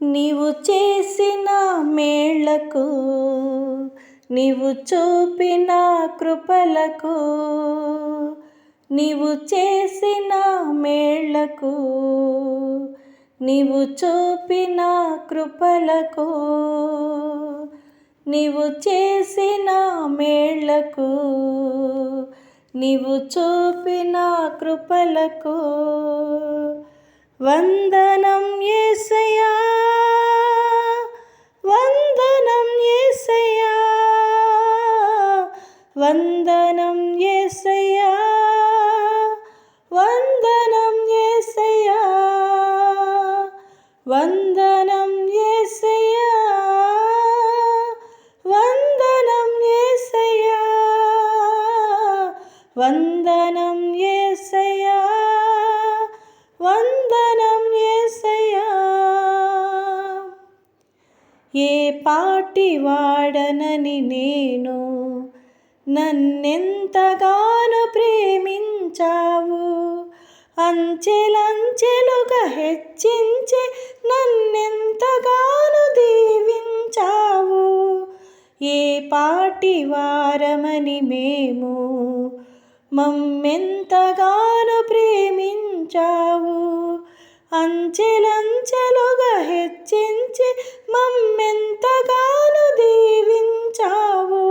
నీవు చేసిన మేళ్ళకు నీవు చూపిన కృపలకు నీవు చేసిన మేళ్ళకు నీవు చూపిన కృపలకు నీవు చేసిన మేళ్ళకు నీవు చూపిన కృపలకు వందనం వందనం ఏసయ్యా వందనం ఏసయ్యా వందనం ఏసయ్యా వందనం ఏసయ్యా వందనం ఏసయ్యా వందనం ఏసయ్యా. ఏ పాటి వాడనని నేను నన్నెంతగానో ప్రేమించావు. అంచెలంచెలుగా హెచ్చించి నన్నెంతగానో దీవించావు. ఏ పాటి వారమని మేము మమ్మెంతగానో ప్రేమించావు. అంచెలంచెలుగా హెచ్చించి మమ్మెంతగానో దీవించావు.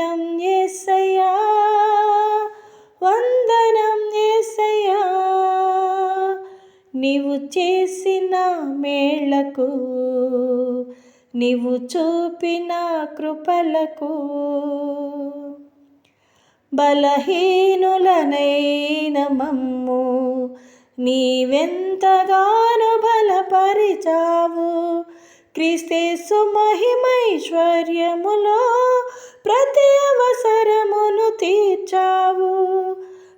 నీవు చేసిన మేళకు నీవు చూపిన కృపలకు బలహీనులనైన మమ్ము నీవెంతగానో బలపరిచావు. క్రీస్తేసు మహిమైశ్వర్యములో ప్రతి అవసరమును తీర్చావు.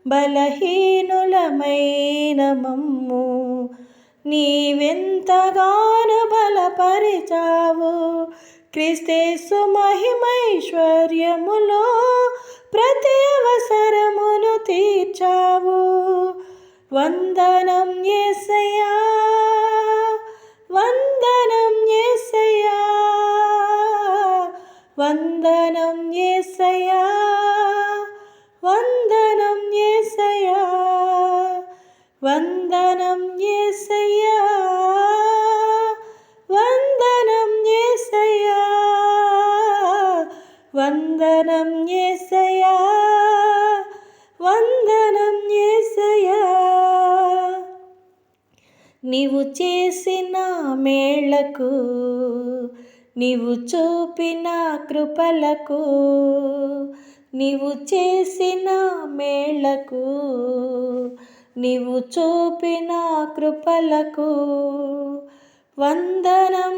బలహీనులమైన మమ్ము నీవెంతగానో బలపరిచావు. క్రీస్తేసు మహిమైశ్వర్యములో ప్రతి అవసరమును తీర్చావు. వందనం ఏసయ్యా వందనం ఏసయ్యా వందనం ఏసయ్యా వందనం ఏసయ్యా వంద వందనం ఏసయ్యా. నీవు చేసిన మేళకు నీవు చూపిన కృపలకు నీవు చేసిన మేళకు నీవు చూపిన కృపలకు వందనం